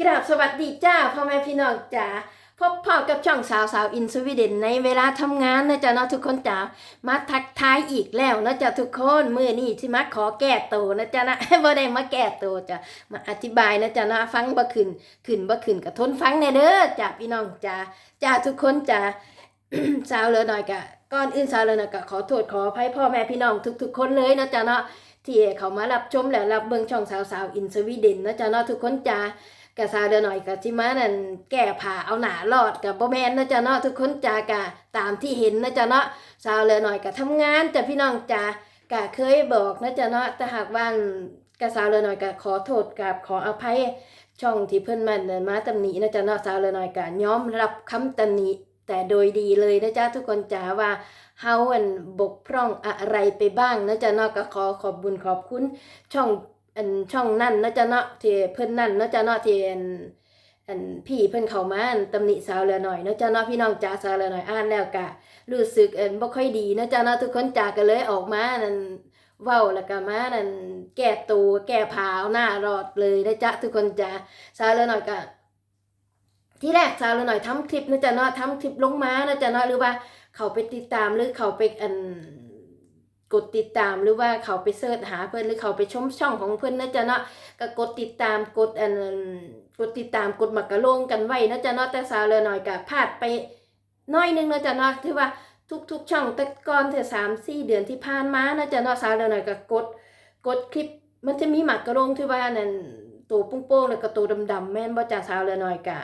กราบสวัสดีจ้าพ่อแม่พี่น้องจ๋าพบพ่อกับช่องสาวสาวอินสวีเดนในเวลาทำงานนะจ๊ะเนาะทุกคนจ๋ามาทักทายอีกแล้วนะจ๊ะทุกคนมือนี่ที่มาขอแก้ตัวนะจ๊ะนะบ่ได้มาแก้ตัวจ้ะมาอธิบายนะจ๊ะนาะฟังบ่ขึ้นขึ้นบ่ขึ้นก็ทนฟังแน่เด้อจ้าพี่น้องจ๋าจ้าทุกคนจ๋าสาวเลยหน่อยกะก่อนอื่นสาวเลยหน่อยกะขอโทษขออภัยพ่อแม่พี่น้องทุก ๆ คนเลยนะจ๊ะเนาะที่เขามารับชมและรับเบิ่งช่องสาวสาวอินสวีเดนนะจ๊ะเนาะทุกคนจ๋า กะซาเดอหน่อยกะจิมานั่นแก้ผ่าเอาหนาลอดกับบ่แมนนะจ๊ะเนาะทุกคนจ้ากะตามที่เห็นนะจ๊ะเนาะซาวเลยหน่อยกะทำงานจ้ะพี่น้องจ้ากะเคยบอกนะจ๊ะเนาะแต่หากว่ากะซาวเลยหน่อยกะขอโทษกับขออภัยช่องที่เพิ่นมันนั่นมาตำหนินะจ๊ะเนาะซาวเลยหน่อยกะยอมรับคำตำหนิแต่โดยดีเลยนะจ๊ะทุกคนจ้าว่าเฮาอันบกพร่องอะไรไปบ้างนะจ๊ะเนาะก็ขอขอบบุญขอบคุณช่อง อันช่องนั่นนะจ๊ะเนาะที่เพิ่นนั่นนะจ๊ะเนาะที่อันอันพี่เพิ่นเข้ามาอันตำหนิสาวเหลือหน่อยนะจ๊ะเนาะพี่น้องจ๋าสาวเหลือหน่อยอ่านแล้วกะรู้สึกอันบ่ค่อยดีนะจ๊ะเนาะทุกคนจ๋าก็เลยออกมานั่นเว้าแล้วก็มานั่นแก้ตัวแก้ผาวหน้ารอดเลยนะจ๊ะทุกคนจ๋าสาวเหลือหน่อยก็ที่แรกสาวเหลือหน่อยทำคลิปนะจ๊ะเนาะทำคลิปลงมานะจ๊ะเนาะหรือว่าเขาไปติดตามหรือเขาไปอัน กดติดตามหรือว่าเขาไปเสิร์ชหาเพื่อนหรือเขาไปชมช่องของเพื่อนนะจ๊ะเนาะก็กดติดตามกดอันกดติดตามกดหมักกะโลงกันไว้นะจ๊ะเนาะแต่สาวเลยหน่อยก็พลาดไปน้อยนึงนะจ๊ะเนาะที่ว่าทุกๆช่องแต่ก่อนเธอสามสี่เดือนที่ผ่านมานะจ๊ะเนาะสาวเลยหน่อยก็กดกดคลิปมันจะมีหมักกะโลงที่ว่านั่นตัวโป้งๆแล้วก็ตัวดำๆแม่นบ่จ้าสาวเลยหน่อยกะ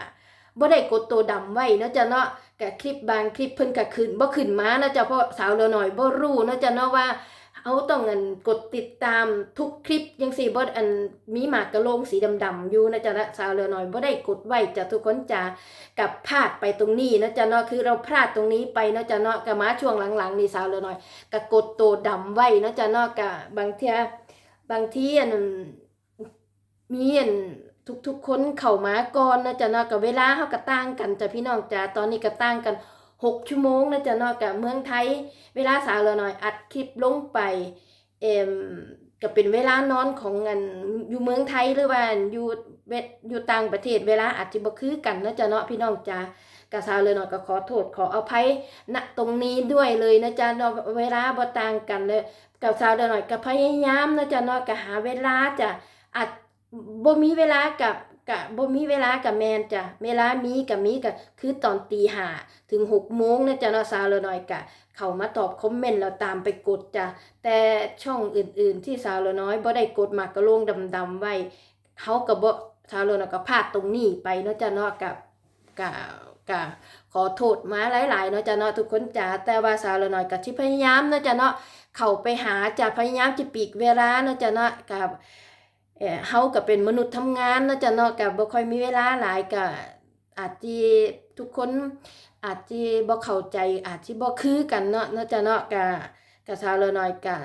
บ่ได้กดตัวดำไว้นะจ๊ะเนาะกะคลิปบางคลิปเพิ่นก็ขึ้นบ่ขึ้นมานะจ๊ะเพราะสาวเหลือหน่อยบ่รู้นะจ๊ะเนาะว่าเอาต้องอันกดติดตามทุกคลิปจังซี่บ่อันมีหมากกระโลงสีดำๆอยู่นะจ๊ะนะสาวเหลือหน่อยบ่ได้กดไว้จ้ะทุกคนจ้ะกับพลาดไปตรงนี้นะจ๊ะเนาะคือเราพลาดตรงนี้ไปนะจ๊ะเนาะก็มาช่วงหลังๆนี่สาวเหลือหน่อยก็กดตัวดำไว้นะจ๊ะเนาะก็บางเที่ยบางทีอันมีอัน ทุกๆคนเข้ามาก่อนนะจ๊ะเนาะกับเวลาเฮาก็ต่างกันจ้ะพี่น้องจ้ะตอนนี้ก็ต่างกัน 6 ชั่วโมงนะจ๊ะเนาะกับเมืองไทย เวลาสาวเราหน่อยอัดคลิปลงไปเอ็มก็เป็นเวลานอนของอันอยู่เมืองไทยหรือว่าอยู่เวอยู่ต่างประเทศเวลาอาจจะบ่คือกันนะจ๊ะเนาะพี่น้องจ้ะกับสาวเลยหน่อยก็ขอโทษขออภัยณตรงนี้ด้วยเลยนะจ๊ะเนาะเวลาบ่ต่างกันเลยกับสาวเลยหน่อยก็พยายามนะจ๊ะเนาะก็หาเวลาจ้ะอัด บ่มีเวลากับกะบ่มีเวลากับแมนจ้ะเวลามีกับมีก็คือตอนตีห้าถึงหกโมงนะจ๊ะเนาะสาวละหน่อยกะ เข้ามาตอบคอมเมนต์แล้วตามไปกดจ้ะแต่ช่องอื่นๆที่สาวลน้อยบ่ได้กดมากระโลงดำๆไว้เฮาก็บ่สาวลน้อยก็พลาดตรงนี้ไปเนาะจ้ะเนาะกับกะกะขอโทษมาหลายๆเนาะจ้ะเนาะทุกคนจ้ะแต่ว่าสาวลน้อยก็สิพยายามเนาะจ้ะเนาะเข้าไปหาจ้ะพยายามจะปีกเวลาเนาะจ้ะเนาะกับ เออเฮาก็เป็นมนุษย์ทำงานเนาะจ้ะเนาะก็บ่ค่อยมีเวลาหลายก็อาจสิทุกคนอาจสิบ่เข้าใจอาจสิบ่คือกันเนาะเนาะจ้ะเนาะก็ก็สาวลน้อยก็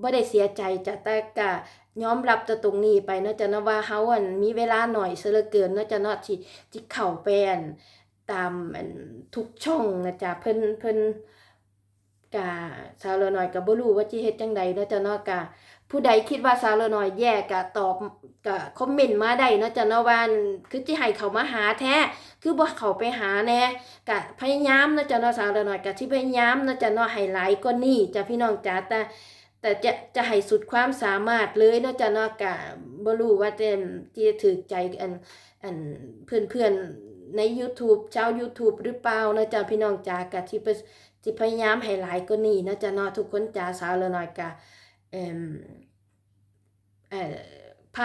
บ่ได้เสียใจจ้ะแต่ก็ยอมรับแต่ตรงนี้ไปเนาะจ้ะเนาะว่าเฮาอันมีเวลาหน่อยเสียเหลือเกินเนาะจ้ะเนาะที่ที่เข้าไปอันตามอันทุกช่องนะจ๊ะเพิ่นเพิ่นก็สาวลน้อยก็บ่รู้ว่าสิเฮ็ดจังใดเนาะจ้ะเนาะก็ ผู้ใดคิดว่าสาวละน้อยแย่ก็ตอบก็คอมเมนต์มาได้เนาะจ้ะเนาะว่าคือสิให้เขามาหาแท้ คือบ่เขาไปหาแน่ก็พยายามเนาะจ้ะเนาะสาวละน้อยก็สิพยายามเนาะจ้ะเนาะให้หลายกว่านี้จ้ะพี่น้องจ๋าแต่แต่จะจะให้สุดความสามารถเลยเนาะจ้ะเนาะก็บ่รู้ว่าจะจะถูกใจอันอันเพื่อนๆใน YouTube ชาว YouTube หรือเปล่านาะจ้ะพี่น้องจ๋าก็สิสิพยายามให้หลายกว่านี้นาะจ้ะเนาะทุกคนจ๋าสาวละน้อยก็เอ่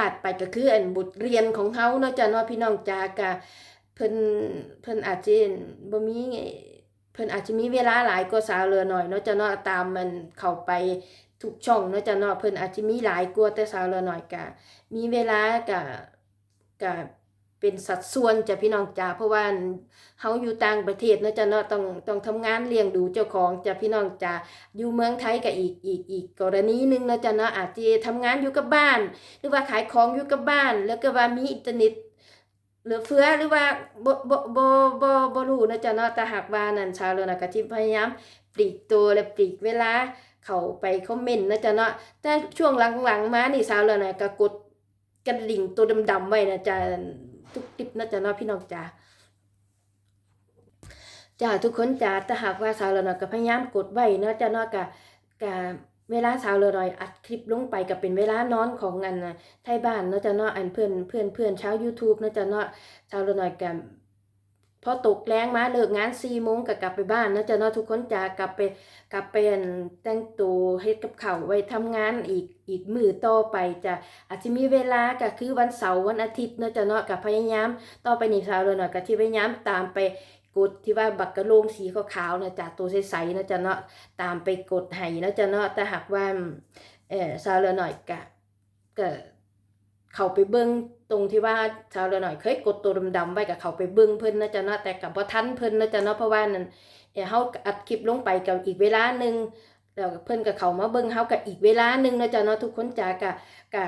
าดไปก็คืออันบทเรียนของเฮาเนาะจ้ะเนาะพี่น้องจ้ากะเพิ่นเพิ่นอาจจะบ่มีเพิ่นอาจจะมีเวลาหลายกว่าสาวเหลือหน่อยเนาะจ้ะเนาะตามมันเข้าไปทุกช่องเนาะจ้ะเนาะเพิ่นอาจจะมีหลายกว่าแต่สาวเหลือหน่อยกะมีเวลากะกะ เป็นสัดส่วนจ้ะพี่น้องจ้าเพราะว่าเฮาอยู่ต่างประเทศเนาะจ้ะเนาะต้องต้องทำงานเลี้ยงดูเจ้าของจ้ะพี่น้องจ้าอยู่เมืองไทยก็อีกอีกอีกกรณีหนึ่งนะจ๊ะเนาะอาจจะทำงานอยู่กับบ้าน หรือว่าขายของอยู่กับบ้าน แล้วก็ว่ามีอินเทอร์เน็ตหลือเฟือหรือว่าบ่บ่บ่บ่บ่รู้นะจ๊ะเนาะแต่หากว่านั่นชาวเลยนะก็สิพยายามปลีกตัวและปลีกเวลาเข้าไปคอมเมนต์นะจ๊ะเนาะแต่ช่วงหลังๆมานี่สาวเลยนะก็กดกระดิ่งตัวดำๆไว้นะจ๊ะ ทุกติปนะจ๊ะเนาะพี่น้องจ๋าจ้าทุกคนจ๋าแต่หากว่าสาวเราหน่อยก็พยายามกดไว้เนาะจ้ะเนาะกะกะเวลาสาวเราหน่อยอัดคลิปลงไปกับเป็นเวลานอนของงานไทยบ้านเนาะจ้ะเนาะอันเพื่อนเพื่อนเพื่อนชาว YouTube เนาะจ้ะเนาะสาวละหน่อยกับ พอตกแรงมาเลิกงาน4โมงก็กลับไปบ้านนาะจ้ะเนาะทุกคนจ๋ากลับไปกลับไปอั่นแต่งตัวเฮ็ดกับเขาไว้ทำงานอีกอีกมือต่อไปจะอาจจะมีเวลาก็คือวันเสาร์วันอาทิตย์นาะจ้ะเนาะก็พยายามต่อไปนี้สาวเลยเนาะก็ที่พยายามตามไปกดที่ว่าบักกะโลงสีขาวๆนะจ้ะตัวใสๆนะจ้ะเนาะตามไปกดให้นะจ้ะเนาะแต่หากว่าเออสาวเลยหน่อยก็ก็ เขาไปเบิ่งตรงที่ว่าสาวเลยหน่อยเคยกดตัวดำๆไว้ก็เขาไปเบิ่งเพิ่นนะจ้ะเนาะแต่ก็บ่ทันเพิ่นนะจ้ะเนาะเพราะว่านั่นเฮาอัดคลิปลงไปกับอีกเวลาหนึ่งแล้วเพิ่นก็เขามาเบิ่งเฮากับอีกเวลาหนึ่งนะจ้ะเนาะทุกคนจ้ากะกะ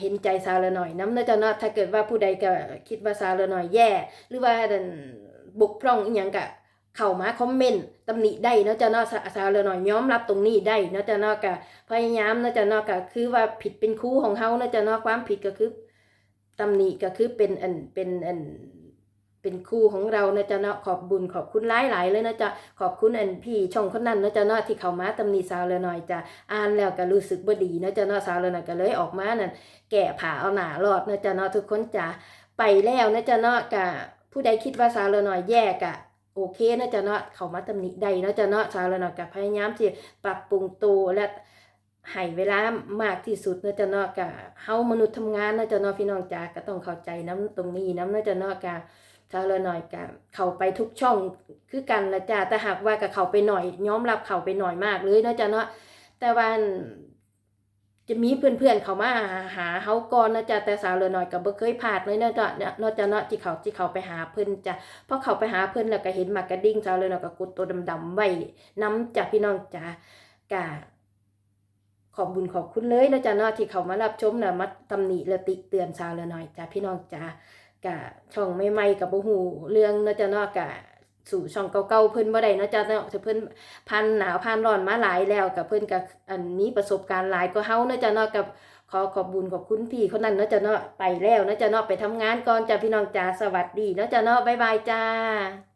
เห็นใจสาวละหน่อยน้ำนะจ้ะเนาะถ้าเกิดว่าผู้ใดก็คิดว่าสาวละหน่อยแย่ หรือว่าดันบกพร่องอีหยังกะ เข้ามาคอมเมนต์ตำหนิได้เนาะจ้ะเนาะสาสาวละหน่อยยอมรับตรงนี้ได้เนาะจ้ะเนาะกะพยายามเนาะจ้ะเนาะกะคือว่าผิดเป็นครูของเฮาเนาะจ้ะเนาะความผิดก็คือตำหนิก็คือเป็นอันเป็นอันเป็นครูของเรานะจ๊ะเนาะขอบบุญขอบคุณหลายหลายๆเลยนะจ๊ะขอบคุณอันพี่ช่องคนนั้นนะจ๊ะเนาะที่เขามาตำหนิสาวเลยหน่อยจ้ะอ่านแล้วก็รู้สึกบ่ดีนะจ๊ะเนาะสาวเลยหน่อยก็เลยออกมานั่นแก่ผ่าเอาหนารอดนะจ๊ะเนาะทุกคนจ้ะไปแล้วนะจ๊ะเนาะกะผู้ใดคิดว่าสาวเลยหน่อยแย่กะ โอเคนะจ๊ะเนาะเขามาตำหนิใดนะจ๊ะเนาะสาวเลยหน่อยก็พยายามที่ปรับปรุงตัวและให้เวลามากที่สุดนะจ๊ะเนาะกะเฮามนุษย์ทำงานนะจ๊ะเนาะพี่น้องจ้าก็ต้องเข้าใจน้ำตรงนี้น้ำนะจ๊ะเนาะกะถ้าเราหน่อยกับเข้าไปทุกช่องคือกันละจ้าแต่หากว่ากับเขาไปหน่อยย้อมรับเขาไปหน่อยมากเลยนาะจ้าเนาะแต่ว่า จะมีเพื่อนๆเขามาหาเฮาก่อนนะจ้าแต่สาวเลยหน่อยกับบ่เคยพลาดเลยนะจ้าเนาะจ้าเนาะที่เขาที่เขาไปหาเพิ่อนจ้ะพอเขาไปหาเพิ่อนแล้วก็เห็นหมากกระดิ่งสาวเลยหน่อยก็กดตัวดำๆไว้น้ำจ้ะพี่น้องจ้ากะขอบบุญขอบคุณเลยนะจ้าเนาะที่เขามารับชมนะมาตำหนิและติเตือนสาวเลยหน่อยจ้ะพี่น้องจ้ากะช่องใหม่ๆกับบ่ฮู้เรื่องนาะจ้ะเนาะกะ สู่ช่องเก่าๆเพิ่นบ่ได้นาะจ้ะเนาะเพิ่นพันหนาวพันร้อนมาหลายแล้วกับเพิ่นกับอันนี้ประสบการณ์หลายก็เฮานาะจ้ะเนาะกับขอขอบบุญขอบคุณพี่คนนั้นเนาะจ้ะเนาะไปแล้วนาะจ้ะเนาะไปทำงานก่อนจ้ะพี่น้องจ้าสวัสดีเนาะจ้ะเนาะบ๊ายบายจ้า